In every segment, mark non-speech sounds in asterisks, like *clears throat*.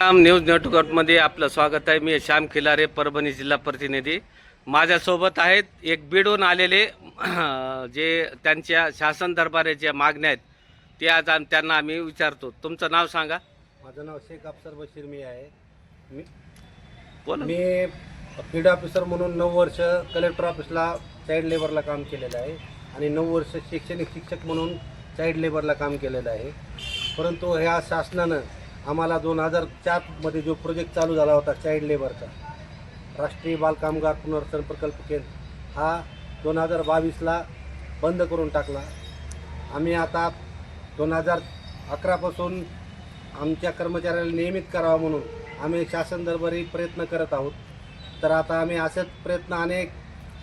Ram news नेटवर्कमध्ये आपलं स्वागत आहे. मी श्याम खिलारे परभणी जिल्हा प्रतिनिधी. माझ्यासोबत आहेत एक बीडून आलेले *clears throat* जे त्यांच्या शासन दरबारे ज्या मागण्या आहेत ते आज आम- त्यांना आम्ही विचारतो. तुमचं नाव सांगा. माझं नाव शेख अफसर बशीर मी आहे. मी बोला. मी फील्ड ऑफिसर म्हणून नऊ वर्ष कलेक्टर ऑफिसला चाइल्ड लेबरला काम केलेलं आहे आणि नऊ वर्ष शैक्षणिक शिक्षक म्हणून चाइल्ड लेबरला काम केलेलं आहे. परंतु ह्या शासनानं आम्हाला दोन हजार चारमध्ये जो प्रोजेक्ट चालू झाला होता चाइल्ड लेबरचा राष्ट्रीय बालकामगार पुनर्सन पुनर्वसन प्रकल्प केंद्र हा दोन हजार बावीसला बंद करून टाकला. आम्ही आता दोन हजार अकरापासून आमच्या कर्मचाऱ्याला नियमित करावा म्हणून आम्ही शासन दरबारी प्रयत्न करत आहोत. तर आता आम्ही असेच प्रयत्न अनेक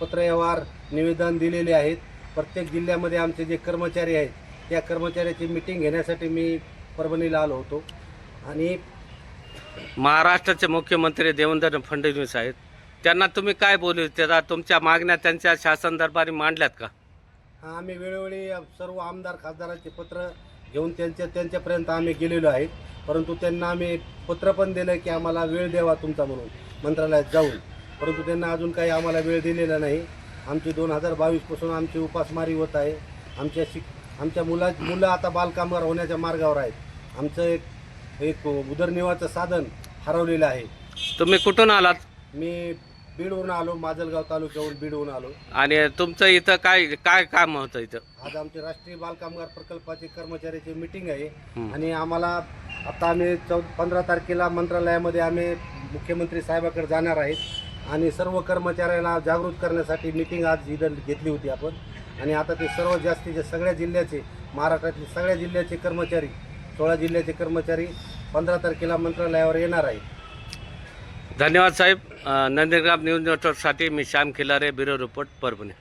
पत्रव्यवहार निवेदन दिलेले आहेत. प्रत्येक जिल्ह्यामध्ये आमचे जे कर्मचारी आहेत त्या कर्मचाऱ्याची मिटिंग घेण्यासाठी मी परभणीला आलो होतो. आणि महाराष्ट्राचे मुख्यमंत्री देवेंद्र फडणवीस आहेत. त्यांना तुम्ही काय बोलू? त्याचा तुमच्या मागण्या त्यांच्या शासन दरबारी मांडल्यात का? हा, आम्ही वेळोवेळी सर्व आमदार खासदारांचे पत्र घेऊन त्यांच्या त्यांच्यापर्यंत आम्ही गेलेलो आहेत परंतु त्यांना आम्ही पत्र पण दिलं की आम्हाला वेळ द्यावा तुमचा म्हणून मंत्रालयात जाऊन. परंतु त्यांना अजून काही आम्हाला वेळ दिलेला नाही. आमची दोन हजार बावीसपासून आमची उपासमारी होत आहे. आमच्या शिक आमच्या मुला मुलं आता बालकामगार होण्याच्या मार्गावर आहेत. आमचं एक एक उदरनिर्वाहाचं साधन हरवलेलं आहे. तुम्ही कुठून आलात? मी बीडवरून आलो माजलगाव तालुक्याहून बीडवरून आलो. आणि तुमचं इथं काय काय काम होतं इथं? आज आमचे राष्ट्रीय बाल कामगार प्रकल्पाचे कर्मचाऱ्याची मिटिंग आहे. हं. आणि आम्हाला आता आम्ही चौ पंधरा तारखेला मंत्रालयामध्ये आम्ही मुख्यमंत्री साहेबाकडे जाणार आहेत. आणि सर्व कर्मचाऱ्यांना जागृत करण्यासाठी मिटिंग आज इथं घेतली होती आपण. आणि आता ते सर्व जास्तीचे सगळ्या जिल्ह्याचे महाराष्ट्रातले सगळ्या जिल्ह्याचे कर्मचारी सोळा जिल्ह्याचे कर्मचारी पंधरा तारखेला मंत्रालयावर येणार आहे. धन्यवाद साहेब. अं, नंदीग्राम न्यूज नेटवर्कसाठी मी श्याम खिलारे ब्युरो रिपोर्ट परभणी.